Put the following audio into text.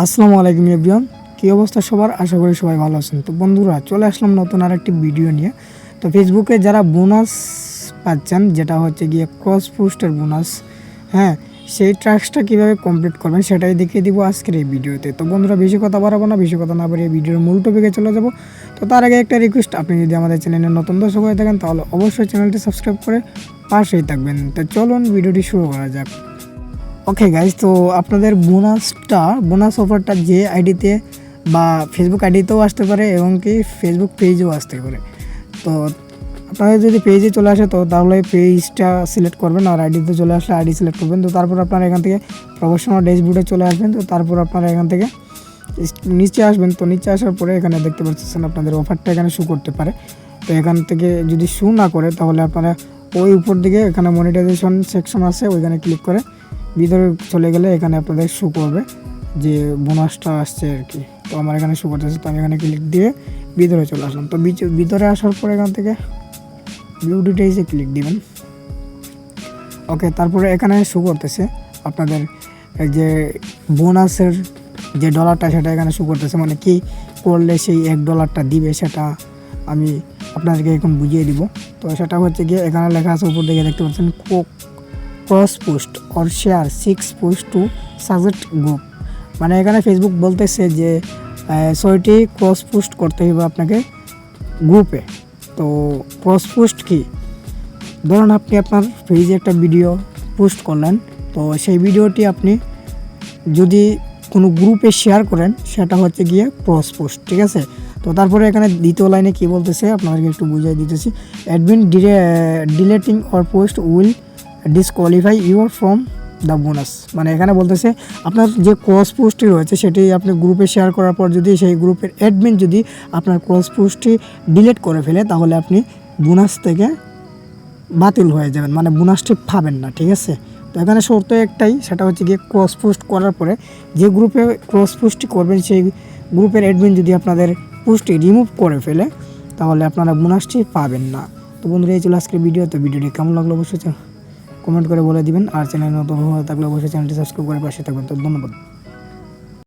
আসসালামু আলাইকুম এভরিওয়ান। কী অবস্থা সবার? আশা করি সবাই ভালো আছেন। তো বন্ধুরা, চলে আসলাম নতুন আর একটি ভিডিও নিয়ে। তো ফেসবুকে যারা বোনাস পাচ্ছেন, যেটা হচ্ছে গিয়ে ক্রস পোস্টের বোনাস হ্যাঁ সেই ট্রাক্সটা কীভাবে কমপ্লিট করবেন সেটাই দেখিয়ে দিব আজকের এই ভিডিওতে। তো বন্ধুরা, বেশি কথা বাড়াবো না, বেশি কথা না বাড়িয়ে ভিডিওর মূল টপিকে চলে যাব। তো তার আগে একটা রিকোয়েস্ট আপনি যদি আমাদের চ্যানেলে নতুন দর্শক হয়ে থাকেন, তাহলে অবশ্যই চ্যানেলটি সাবস্ক্রাইব করে পাশেই থাকবেন। তো চলুন ভিডিওটি শুরু করা যাক। ওকে গাইজ তো আপনাদের বোনাসটা বোনাস অফারটা যে আইডিতে বা ফেসবুক আইডিতেও আসতে পারে এবং কি ফেসবুক পেজেও আসতে পারে। তো আপনাদের যদি পেজে চলে আসে, তো তাহলে পেজটা সিলেক্ট করবেন আর আইডিতে চলে আসলে আইডি সিলেক্ট করবেন। তো তারপর আপনারা এখান থেকে প্রফেশনাল ড্যাশবোর্ডে চলে আসবেন। তো তারপর আপনারা এখান থেকে নিচে আসবেন। তো নিচে আসার পরে এখানে দেখতে পাচ্ছেন আপনাদের অফারটা এখানে শু করতে পারে। তো এখান থেকে যদি শু না করে, তাহলে আপনারা ওই উপর দিকে এখানে মনিটাইজেশন সেকশন আছে, ওইখানে ক্লিক করে ভিতরে চলে গেলে এখানে আপনাদের শু করবে, যে বোনাসটা আসছে আর কি। তো আমার এখানে শু করতেছে, তো আমি এখানে ক্লিক দিয়ে ভিতরে চলে আসলাম। তো ভিতরে আসার পরে এখান থেকে ভিউ ডিটেইলসে ক্লিক দিবেন। ওকে তারপরে এখানে শু করতেছে আপনাদের যে বোনাসের যে ডলারটা সেটা এখানে শু করতেছে। মানে কি করলে সেই এক ডলারটা দিবে, সেটা আমি আপনাদেরকে এখন বুঝিয়ে দিব। তো সেটা হচ্ছে গিয়ে এখানে লেখা আছে, উপর দিকে দেখতে পাচ্ছেন Coke cross post or share six post to subject group মানে এখানে ফেসবুক বলতেছে যে ছয়টি ক্রস পোস্ট করতে হবে আপনাকে গ্রুপে তো ক্রস পোস্ট কি? ধরুন আপনি আপনার পেজে একটা ভিডিও পোস্ট করলেন, তো সেই ভিডিওটি আপনি যদি কোনো গ্রুপে শেয়ার করেন, সেটা হচ্ছে গিয়ে ক্রস পোস্ট ঠিক আছে? তো তারপরে এখানে দ্বিতীয় লাইনে কী বলতেছে? আপনাদেরকে একটু বুঝিয়ে দিতেছি। Admin deleting your post will disqualify your from the bonus মানে এখানে বলতেছে, আপনার যে ক্রস পোস্টটি রয়েছে, সেটি আপনি গ্রুপে শেয়ার করার পর যদি সেই গ্রুপের অ্যাডমিন যদি আপনার ক্রস পোস্টটি ডিলিট করে ফেলে, তাহলে আপনি বোনাস থেকে বাতিল হয়ে যাবেন। মানে বোনাসটি পাবেন না, ঠিক আছে? তো এখানে শর্ত একটাই, সেটা হচ্ছে গিয়ে ক্রস পোস্ট করার পরে যে গ্রুপে ক্রস পোস্টটি করবেন, সেই গ্রুপের অ্যাডমিন যদি আপনাদের পোস্টটি রিমুভ করে ফেলে, তাহলে আপনারা বোনাসটি পাবেন না। তো বন্ধুরা, এই চলে আজকের ভিডিও তো ভিডিওটি কেমন লাগল? অবশ্যই কমেন্ট করে বলে দিবেন। আর চ্যানেল নতুন হয়ে থাকলে অবশ্যই চ্যানেলটি সাবস্ক্রাইব করে পাশে থাকবেন। তো ধন্যবাদ।